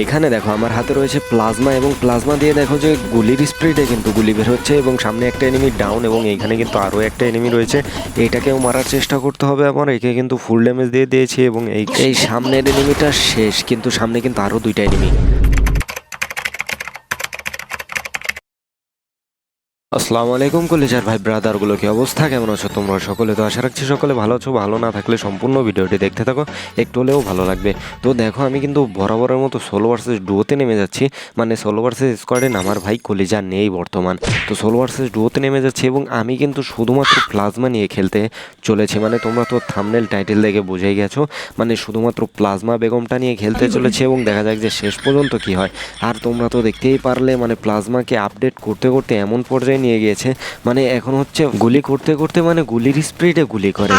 এখানে দেখো, আমার হাতে রয়েছে প্লাজমা এবং প্লাজমা দিয়ে দেখো যে গুলির স্প্রিডে কিন্তু গুলি বের হচ্ছে এবং সামনে একটা এনিমি ডাউন এবং এইখানে কিন্তু আরও একটা এনিমি রয়েছে। এটাকেও মারার চেষ্টা করতে হবে আমার, একে কিন্তু ফুল ড্যামেজ দিয়ে দিয়েছি এবং এই এই সামনের এনিমিটা শেষ, কিন্তু সামনে কিন্তু আরও দুইটা এনিমি আসসালামু আলাইকুম কলেজার ভাই ব্রাদারগুলো কি অবস্থা? কেমন আছো তোমরা সকলে? তো আশা রাখছি সকলে ভালো আছো। ভালো না থাকলে সম্পূর্ণ ভিডিওটি দেখতে থাকো। একটু হলেও ভালো লাগবে। তো দেখো, আমি কিন্তু বরাবরের মতো ষোলো ভার্সেস ডুয়োতে নেমে যাচ্ছি। মানে ষোলো ভার্সেস স্কোয়াডে নামার ভাই কলেজা নেই বর্তমান। তো ষোলো ভার্সেস ডুয়োতে নেমে যাচ্ছি এবং আমি কিন্তু শুধুমাত্র প্লাজমা নিয়ে খেলতে চলেছি। মানে তোমরা তো থামনেল টাইটেল দেখে বুঝেই গেছো। মানে শুধুমাত্র প্লাজমা বেগমটা নিয়ে খেলতে চলেছি এবং দেখা যাক যে শেষ পর্যন্ত কি হয়। আর তোমরা তো দেখতেই পারলে মানে প্লাজমাকে আপডেট করতে করতে এমন পর্যায়ে নিয়ে গিয়েছে। মানে এখন হচ্ছে গুলি করতে করতে মানে গুলির স্পিডে গুলি করে।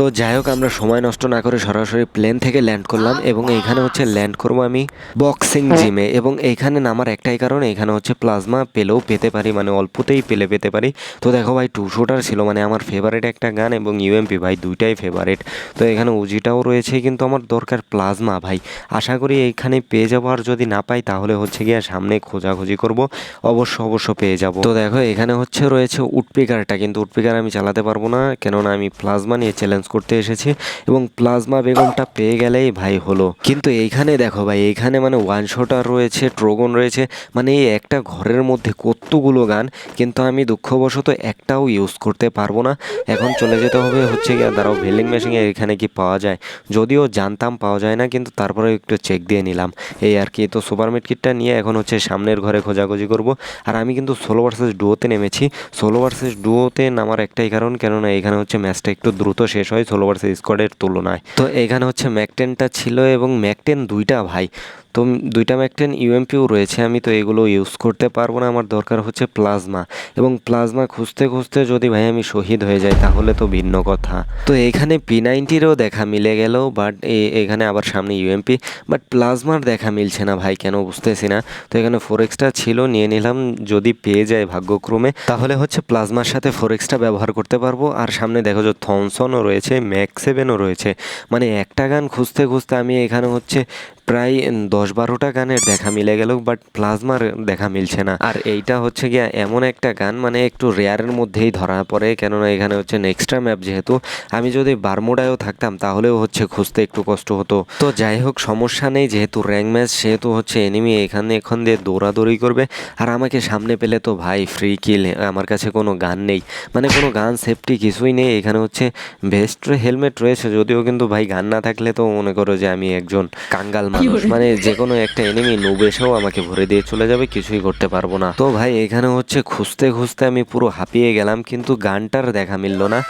তো যাই হোক আমরা সময় নষ্ট না করে সরাসরি প্লেন থেকে ল্যান্ড করলাম এবং এইখানে হচ্ছে ল্যান্ড করব আমি বক্সিং জিমে এবং এইখানে নামার একটাই কারণ এখানে হচ্ছে প্লাজমা পেলেও পেতে পারি মানে অল্পতেই পেলে পেতে পারি। তো দেখো ভাই টু শোটার ছিল মানে আমার ফেভারিট একটা গান এবং ইউএমপি ভাই দুইটাই ফেভারিট তো এখানে উজিটাও রয়েছে কিন্তু আমার দরকার প্লাজমা ভাই। আশা করি এইখানে পেয়ে যাব আর যদি না পাই তাহলে হচ্ছে গিয়ে সামনে খোঁজাখুঁজি করব। অবশ্য অবশ্য পেয়ে যাব। তো দেখো এখানে হচ্ছে রয়েছে উডপিকারটা কিন্তু উডপিকার আমি চালাতে পারব না কেননা আমি প্লাজমা নিয়ে চ্যালেঞ্জ করতে এসেছি এবং প্লাজমা বেগমটা পেয়ে গেলেই ভাই হলো। কিন্তু এইখানে দেখো ভাই, এইখানে মানে ওয়ান শটার রয়েছে ট্রোগন রয়েছে মানে এই একটা ঘরের মধ্যে কতগুলো গান, কিন্তু আমি দুঃখবশত একটাও ইউজ করতে পারব না। এখন চলে যেতে হবে হচ্ছে গিয়ে, দাঁড়াও ভেলিং মেশিনে এখানে কি পাওয়া যায়? যদিও জানতাম পাওয়া যায় না, কিন্তু তারপরে একটু চেক দিয়ে নিলাম। এই আর কি, তো সুপার কিটটা নিয়ে এখন হচ্ছে সামনের ঘরে খোঁজাখুঁজি করব। আর আমি কিন্তু ষোলো ভার্সেস ডুয়োতে নেমেছি। ষোলো ভার্সেস ডুয়োতে নামার একটাই কারণ, কেননা এখানে হচ্ছে ম্যাচটা একটু দ্রুত শেষ হয়। ষোলো ভার্সেস স্কোয়াডের তুলনায়। তো এখানে হচ্ছে ম্যাকটেনটা ছিল এবং ম্যাকটেন দুইটা ভাই। তো দুইটা ম্যাকটেন ইউএমপিও রয়েছে, আমি তো এগুলো ইউজ করতে পারব না, আমার দরকার হচ্ছে প্লাজমা এবং প্লাজমা খুঁজতে খুঁজতে যদি ভাই আমি শহীদ হয়ে যাই, তাহলে তো ভিন্ন কথা। তো এখানে পি নাইনটিরও দেখা মিলে গেল বাট এখানে আবার সামনে ইউএমপি বাট প্লাজমার দেখা মিলছে না ভাই, কেন বুঝতেছি না। তো এখানে ফোরেক্সটা ছিল, নিয়ে নিলাম, যদি পেয়ে যায় ভাগ্যক্রমে, তাহলে হচ্ছে প্লাজমার সাথে ফোরেক্সটা ব্যবহার করতে পারব। আর সামনে দেখো যে থমসনও রয়েছে ম্যাক সেভেনও রয়েছে। মানে একটা গান খুঁজতে খুঁজতে আমি এখানে হচ্ছে প্রায় দশ বারোটা গানের দেখা মিলে গেল বাট প্লাজমার দেখা মিলছে না। আর এইটা হচ্ছে গিয়া এমন একটা গান মানে একটু রেয়ারের মধ্যেই ধরা পড়ে, কেননা এখানে হচ্ছে নেক্সট্রা ম্যাপ যেহেতু। আমি যদি বারমোডায়ও থাকতাম, তাহলেও হচ্ছে খুঁজতে একটু কষ্ট হতো। তো যাই হোক, সমস্যা নেই, যেহেতু র্যাঙ্ক ম্যাচ সেহেতু হচ্ছে এনিমি এখানে এখন দিয়ে দৌড়াদৌড়ি করবে। আর আমাকে সামনে পেলে তো ভাই ফ্রি কিল আমার কাছে কোনো গান নেই। মানে কোনো গান সেফটি কিছুই নেই, এখানে হচ্ছে ভেস্ট হেলমেট রয়েছে, যদিও কিন্তু ভাই গান না থাকলে তো মনে করো যে আমি একজন কাঙ্গাল মানুষ। মানে যে কোনো একটা এনিমি নুব এসেও আমাকে ভরে দিয়ে চলে যাবে কিছুই করতে পারব না। তো ভাই এখানে হচ্ছে খুঁজতে খুঁজতে আমি পুরো হাঁপিয়ে গেলাম কিন্তু গানটার দেখা মিললো না।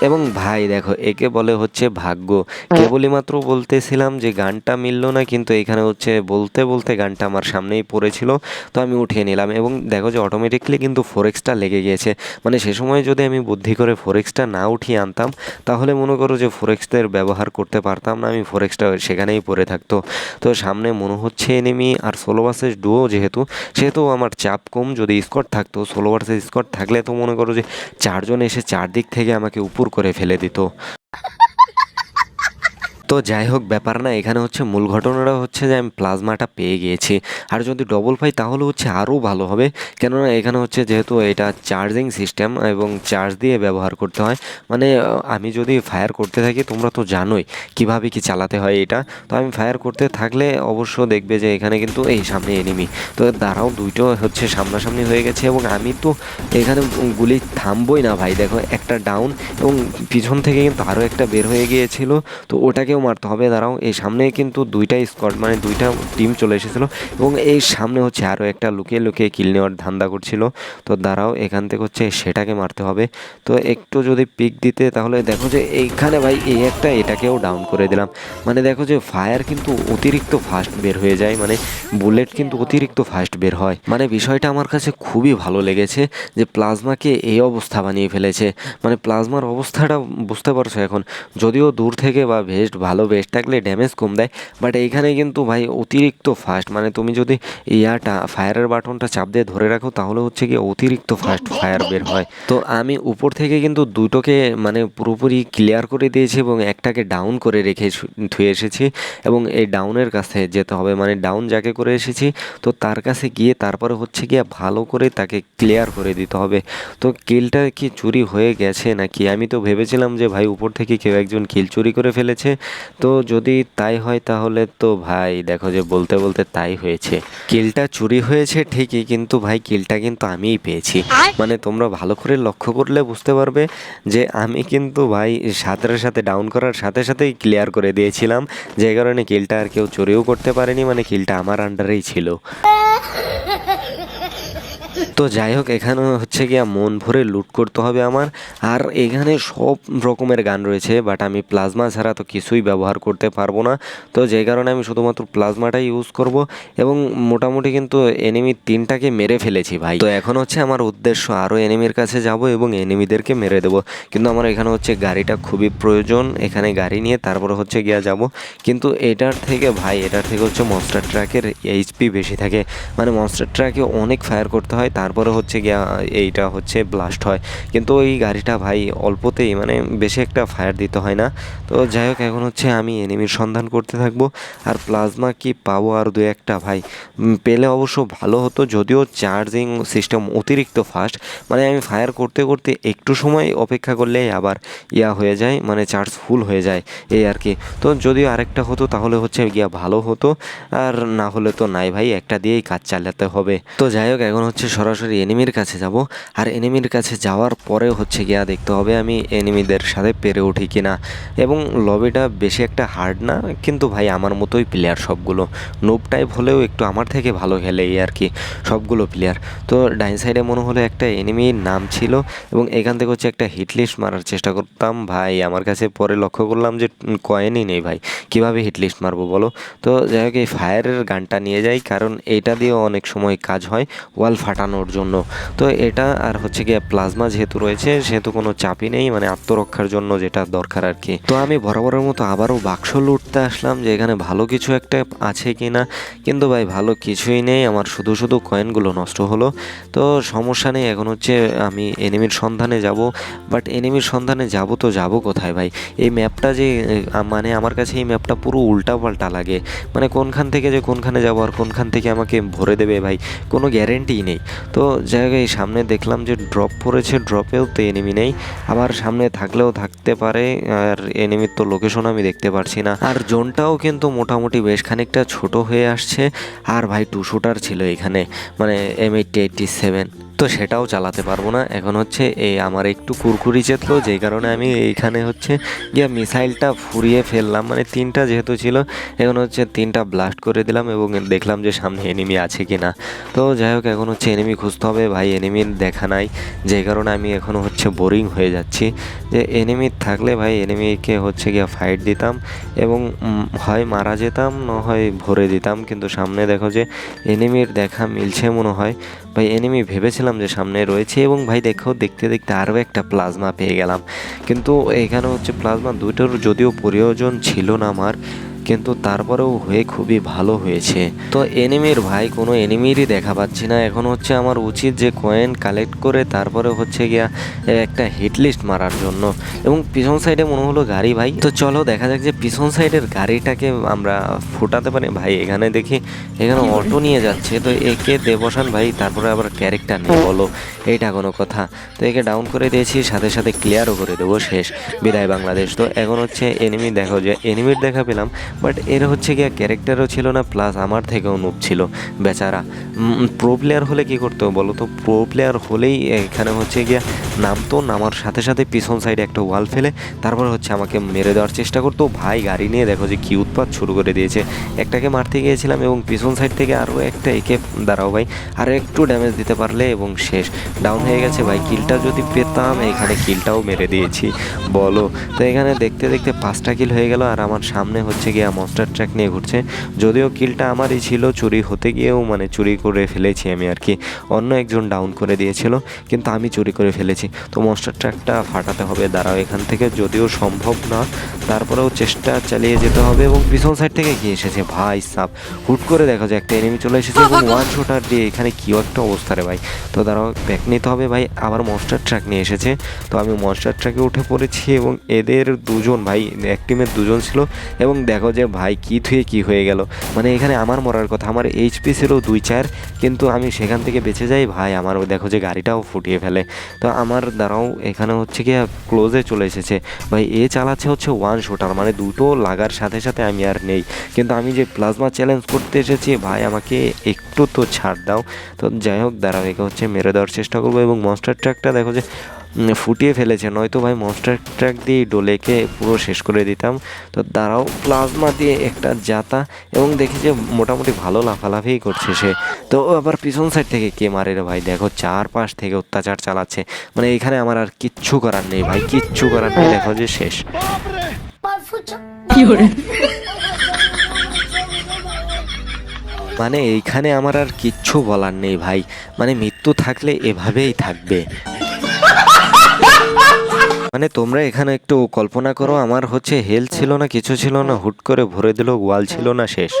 এবং ভাই দেখো একে বলে হচ্ছে ভাগ্য। কেবলই মাত্র বলতেছিলাম যে গানটা মিললো না কিন্তু এখানে হচ্ছে বলতে বলতে গানটা আমার সামনেই পড়েছিল। তো আমি উঠিয়ে নিলাম এবং দেখো যে অটোমেটিকলি কিন্তু ফোরেক্সটা লেগে গিয়েছে। মানে সে সময় যদি আমি বুদ্ধি করে ফোরেক্সটা না উঠিয়ে আনতাম তাহলে মনে করো যে ফোরেক্সের ব্যবহার করতে পারতাম না আমি ফোরেক্সটা সেখানেই পড়ে থাকতো। তো সামনে মনে হচ্ছে এনিমি আর ষোলো ভার্সেস ডুও যেহেতু, সেহেতু আমার চাপ কম। যদি স্কট থাকতো ষোলো ভার্সেস স্কট থাকলে তো মনে করো যে চারজন এসে চারদিক থেকে আমাকে উপর করে ফেলে দিত। তো যাই হোক, ব্যাপার না, এখানে হচ্ছে মূল ঘটনাটা হচ্ছে যে আমি প্লাজমাটা পেয়ে গিয়েছি। আর যদি ডবল পাই তাহলে হচ্ছে আরও ভালো হবে। কেননা এখানে হচ্ছে যেহেতু এটা চার্জিং সিস্টেম এবং চার্জ দিয়ে ব্যবহার করতে হয় মানে আমি যদি ফায়ার করতে থাকি, তোমরা তো জানোই কীভাবে কি চালাতে হয় এটা। তো আমি ফায়ার করতে থাকলে অবশ্য দেখবে যে এখানে কিন্তু, এই সামনে এনিমি তো দাঁড়াও, দুইটো হচ্ছে সামনাসামনি হয়ে গেছে এবং আমি তো এখানে গুলি থামবই না ভাই। দেখো, একটা ডাউন এবং পিছন থেকে কিন্তু আরও একটা বের হয়ে গিয়েছিল। তো ওটাকেও মারতে হবে, দাঁড়াও, এই সামনে কিন্তু দুইটা স্কোয়াড মানে দুইটা টিম চলে এসেছিল এবং এই সামনে হচ্ছে আরও একটা লুকিয়ে লুকিয়ে কিল নেওয়ার ধান্দা করছিল। তো দাঁড়াও, এখান থেকে হচ্ছে সেটাকে মারতে হবে। তো একটু যদি পিক দিতে, তাহলে দেখো যে এইখানে ভাই এই একটা এটাকেও ডাউন করে দিলাম। মানে দেখো যে ফায়ার কিন্তু অতিরিক্ত ফাস্ট বের হয়ে যায় মানে বুলেট কিন্তু অতিরিক্ত ফাস্ট বের হয়। মানে বিষয়টা আমার কাছে খুবই ভালো লেগেছে যে প্লাজমাকে এই অবস্থা বানিয়ে ফেলেছে। মানে প্লাজমার অবস্থাটা বুঝতে পারছ এখন, যদিও দূর থেকে বা ভেস্ট ভালো বেস্ট থাকলে ড্যামেজ কম দেয়। বাট এইখানে কিন্তু ভাই অতিরিক্ত ফাস্ট মানে তুমি যদি ইয়াটা ফায়ারের বাটনটা চাপ দিয়ে ধরে রাখো, তাহলে হচ্ছে কি অতিরিক্ত ফাস্ট ফায়ার বের হয়। তো আমি উপর থেকে কিন্তু দুটোকে মানে পুরোপুরি ক্লিয়ার করে দিয়েছি এবং একটাকে ডাউন করে রেখে থুয়ে এসেছি। এবং এই ডাউনের কাছে যেতে হবে মানে ডাউন যাকে করে এসেছি, তো তার কাছে গিয়ে তারপরে হচ্ছে গিয়ে ভালো করে তাকে ক্লিয়ার করে দিতে হবে। তো কিলটা কি চুরি হয়ে গেছে নাকি? আমি তো ভেবেছিলাম যে ভাই উপর থেকে কেউ একজন কিল চুরি করে ফেলেছে। তো যদি তাই হয় তাহলে তো ভাই দেখো যে বলতে বলতে তাই হয়েছে। কিলটা চুরি হয়েছে ঠিকই কিন্তু ভাই কিলটা কিন্তু আমিই পেয়েছি। মানে তোমরা ভালো করে লক্ষ্য করলে বুঝতে পারবে যে আমি কিন্তু ভাই সাথে সাথে ডাউন করার সাথে সাথেই ক্লিয়ার করে দিয়েছিলাম যে কারণে কিলটা আর কেউ চুরিও করতে পারেনি মানে কিলটা আমার আন্ডারেই ছিল। তো যাই হোক, এখানে হচ্ছে গিয়া মন ভরে লুট করতে হবে আমার। আর এখানে সব রকমের গান রয়েছে বাট আমি প্লাজমা ছাড়া তো কিছুই ব্যবহার করতে পারব না। তো যে কারণে আমি শুধুমাত্র প্লাজমাটাই ইউজ করব, এবং মোটামুটি কিন্তু এনিমি তিনটাকে মেরে ফেলেছি ভাই। তো এখন হচ্ছে আমার উদ্দেশ্য আরও এনিমির কাছে যাব এবং এনিমিদেরকে মেরে দেবো। কিন্তু আমার এখানে হচ্ছে গাড়িটা খুবই প্রয়োজন, এখানে গাড়ি নিয়ে তারপরে হচ্ছে গিয়া যাব। কিন্তু এটার থেকে ভাই, এটার থেকে হচ্ছে মনস্টার ট্রাকের এইচপি বেশি থাকে। মানে মনস্টার ট্রাকে অনেক ফায়ার করতে হয় তারপরে হচ্ছে গিয়া এইটা হচ্ছে ব্লাস্ট হয়। কিন্তু ওই গাড়িটা ভাই অল্পতেই মানে বেশি একটা ফায়ার দিতে হয় না। তো যাই হোক, এখন হচ্ছে আমি এনিমির সন্ধান করতে থাকব। আর প্লাজমা কি পাবো আর দু একটা ভাই? পেলে অবশ্য ভালো হতো, যদিও চার্জিং সিস্টেম অতিরিক্ত ফাস্ট মানে আমি ফায়ার করতে করতে একটু সময় অপেক্ষা করলেই আবার ইয়া হয়ে যায় মানে চার্জ ফুল হয়ে যায় এই আর কি। তো যদিও আরেকটা হতো, তাহলে হচ্ছে গিয়া ভালো হতো। আর না হলে তো নাই ভাই, একটা দিয়েই কাজ চালাতে হবে। তো যাই হোক, এখন হচ্ছে সরাসরি এনিমির কাছে যাব। আর এনিমির কাছে যাওয়ার পরে হচ্ছে গিয়া দেখতে হবে আমি এনিমিদের সাথে পেরে উঠি কিনা। এবং লবিটা বেশি একটা হার্ড না, কিন্তু ভাই আমার মতোই প্লেয়ার সবগুলো। নোব টাইপ হলেও একটু আমার থেকে ভালো খেলে এই আর কি, সবগুলো প্লেয়ার তো ডাইন সাইডে মনে হলো একটা এনিমির নাম ছিল এবং এখান থেকে হচ্ছে একটা হিট লিস্ট মারার চেষ্টা করতাম। ভাই, আমার কাছে পরে লক্ষ্য করলাম যে কয়েনই নেই ভাই, কীভাবে হিট লিস্ট মারবো বলো? তো যাই হোক, এই ফায়ারের গানটা নিয়ে যাই, কারণ এটা দিয়েও অনেক সময় কাজ হয়। ওয়াল ফাটানোর জন্য। তো এটা আর হচ্ছে গিয়ে প্লাজমা যেহেতু রয়েছে, সেহেতু কোনো চাপই নেই মানে আত্মরক্ষার জন্য যেটা দরকার আর কি। তো আমি বরাবরের মতো আবারও বাক্স লুটতে আসলাম যে এখানে ভালো কিছু একটা আছে কি না কিন্তু ভাই, ভালো কিছুই নেই, আমার শুধু শুধু কয়েনগুলো নষ্ট হলো। তো সমস্যা নেই, এখন হচ্ছে আমি এনিমির সন্ধানে যাব। বাট এনিমির সন্ধানে যাব তো যাব কোথায় ভাই? এই ম্যাপটা যে মানে আমার কাছে এই ম্যাপটা পুরো উল্টা পাল্টা লাগে। মানে কোনখান থেকে যে কোনখানে যাব আর কোনখান থেকে আমাকে ভরে দেবে ভাই, কোনো গ্যারেন্টিই নেই। তো জায়গায় সামনে দেখলাম যে ড্রপ পড়েছে ড্রপেও তো এনিমি নেই। আবার সামনে থাকলেও থাকতে পারে, আর এনিমির তো লোকেশন আমি দেখতে পারছি না। আর জোনটাও কিন্তু মোটামুটি বেশ খানিকটা ছোট হয়ে আসছে। আর ভাই টু শুটার ছিল এখানে মানে এম এইটটি এইটটি সেভেন তো সেটাও চালাতে পারব না। এখন হচ্ছে এই আমার একটু কুরকুরি চেতলো, যেই কারণে আমি এইখানে হচ্ছে গিয়ে মিসাইলটা ফুরিয়ে ফেললাম। মানে তিনটা যেহেতু ছিল, এখন হচ্ছে তিনটা ব্লাস্ট করে দিলাম এবং দেখলাম যে সামনে এনিমি আছে কি না তো যাই হোক, এখন হচ্ছে এনিমি খুঁজতে হবে। ভাই এনিমির দেখা নাই। যে কারণে আমি এখনও হচ্ছে বোরিং হয়ে যাচ্ছি। যে এনিমি থাকলে ভাই এনিমিকে হচ্ছে গিয়ে ফাইট দিতাম এবং হয় মারা যেতাম, না হয় ভরে দিতাম। কিন্তু সামনে দেখো যে এনিমির দেখা মিলছে মনে হয়। ভাই এনিমি ভেবেছিলাম যে সামনে রয়েছে এবং ভাই দেখো, দেখতে দেখতে আরও একটা প্লাজমা পেয়ে গেলাম। কিন্তু এখানে হচ্ছে প্লাজমা দুটোর যদিও প্রয়োজন ছিল না আমার কিন্তু তারপরেও হয়ে খুবই ভালো হয়েছে। তো এনিমির ভাই কোনো এনিমিরই দেখা পাচ্ছি না। এখন হচ্ছে আমার উচিত যে কয়েন কালেক্ট করে তারপরে হচ্ছে গিয়া একটা হিটলিস্ট মারার জন্য। এবং পিছন সাইডে মনে হলো গাড়ি ভাই। তো চলো দেখা যাক যে পিছন সাইডের গাড়িটাকে আমরা ফুটাতে পারি। ভাই এখানে দেখি এখানে অটো নিয়ে যাচ্ছে। তো একে দে বসান ভাই তারপরে আবার ক্যারেক্টার নিয়ে। বলো এইটা কোনো কথা? তো একে ডাউন করে দিয়েছি সাথে সাথে ক্লিয়ারও করে দেবো শেষ। বিদায় বাংলাদেশ। তো এখন হচ্ছে এনিমি দেখো যে এনিমির দেখা পেলাম। বাট এর হচ্ছে গিয়া ক্যারেক্টারও ছিল না প্লাস আমার থেকেও নুব ছিল, বেচারা। প্রো প্লেয়ার হলে কি করতো বলো তো? প্রো প্লেয়ার হলেই এখানে হচ্ছে গিয়া নামতো, নামার সাথে সাথে পিছন সাইডে একটা ওয়াল ফেলে, তারপর হচ্ছে আমাকে মেরে দেওয়ার চেষ্টা করতো। ভাই, গাড়ি নিয়ে দেখো যে কি উৎপাত শুরু করে দিয়েছে। একটাকে মারতে গিয়েছিলাম এবং পিছন সাইড থেকে আরও একটা একে, দাঁড়াও ভাই, আর একটু ড্যামেজ দিতে পারলে এবং শেষ। ডাউন হয়ে গেছে ভাই কিলটা যদি পেতাম, এখানে কিলটাও মেরে দিয়েছি, বলো। তো এখানে দেখতে দেখতে পাঁচটা কিল হয়ে গেল, আর আমার সামনে হচ্ছে গিয়া গিয়ে মনস্টার ট্র্যাক নিয়ে ঘুরছে। যদিও কিলটা আমারই ছিল, চুরি হতে গিয়েও মানে চুরি করে ফেলেছি আমি আর কি। অন্য একজন ডাউন করে দিয়েছিল, কিন্তু আমি চুরি করে ফেলেছি। তো মনস্টার ট্র্যাকটা ফাটাতে হবে, দাঁড়াও এখান থেকে। যদিও সম্ভব না, তারপরেও চেষ্টা চালিয়ে যেতে হবে এবং পিছন সাইড থেকে কি এসেছে। ভাই সাপ হুট করে দেখা যায় একটা এনিমি চলে এসেছে এবং ওয়ান শটার দিয়ে এখানে কি একটা অবস্থা রে ভাই। তো দাঁড়াও ব্যাক নিতে হবে ভাই। আবার মনস্টার ট্র্যাক নিয়ে এসেছে। তো আমি মনস্টার ট্র্যাকে উঠে পড়েছি এবং এদের দুজন ভাই, এক টিমের দুজন ছিল এবং দেখো যে, ভাই, কি থুয়ে কি হয়ে গেল? মানে এখানে আমার মরার কথা, আমার এইচপি ছিল দুই চার, কিন্তু আমি সেখান থেকে বেঁচে যাই, ভাই, আমার দেখো যে, গাড়িটাও ফুটিয়ে ফেলে। তো আমার দ্বারাও এখানে হচ্ছে কি ক্লোজে চলে এসেছে। ভাই, এ চালাচ্ছে হচ্ছে ওয়ান শুটার মানে দুটো লাগার সাথে সাথে আমি আর নেই। কিন্তু আমি যে প্লাজমা চ্যালেঞ্জ করতে এসেছি, ভাই, আমাকে একটু তো ছাড় দাও। তো যাই হোক, দাঁড়াও, একে হচ্ছে মেরে দেওয়ার চেষ্টা করব এবং মনস্টার ট্র্যাকটা দেখো যে ফুটিয়ে ফেলেছে। নয়তো ভাই মনস্টার ট্র্যাক দিয়ে ডোলেকে পুরো শেষ করে দিতাম। তো দাঁড়াও প্লাজমা দিয়ে একটা জাতা এবং দেখি যে মোটামুটি ভালো লাফালাফিই করছে সে। তো আবার পিছন সাইড থেকে কে মারে রে ভাই? দেখো চারপাশ থেকে অত্যাচার চালাচ্ছে। মানে এখানে আমার আর কিচ্ছু করার নেই ভাই কিচ্ছু করার নেই। দেখো যে শেষ। মানে এইখানে আমার আর কিচ্ছু বলার নেই ভাই। মানে মৃত্যু থাকলে এভাবেই থাকবে। মানে তোমরা এখানে একটু কল্পনা করো, আমার হচ্ছে হেলথ ছিল না, কিছু ছিল না, হুট করে ভরে দিল, ওয়াল ছিল না শেষ।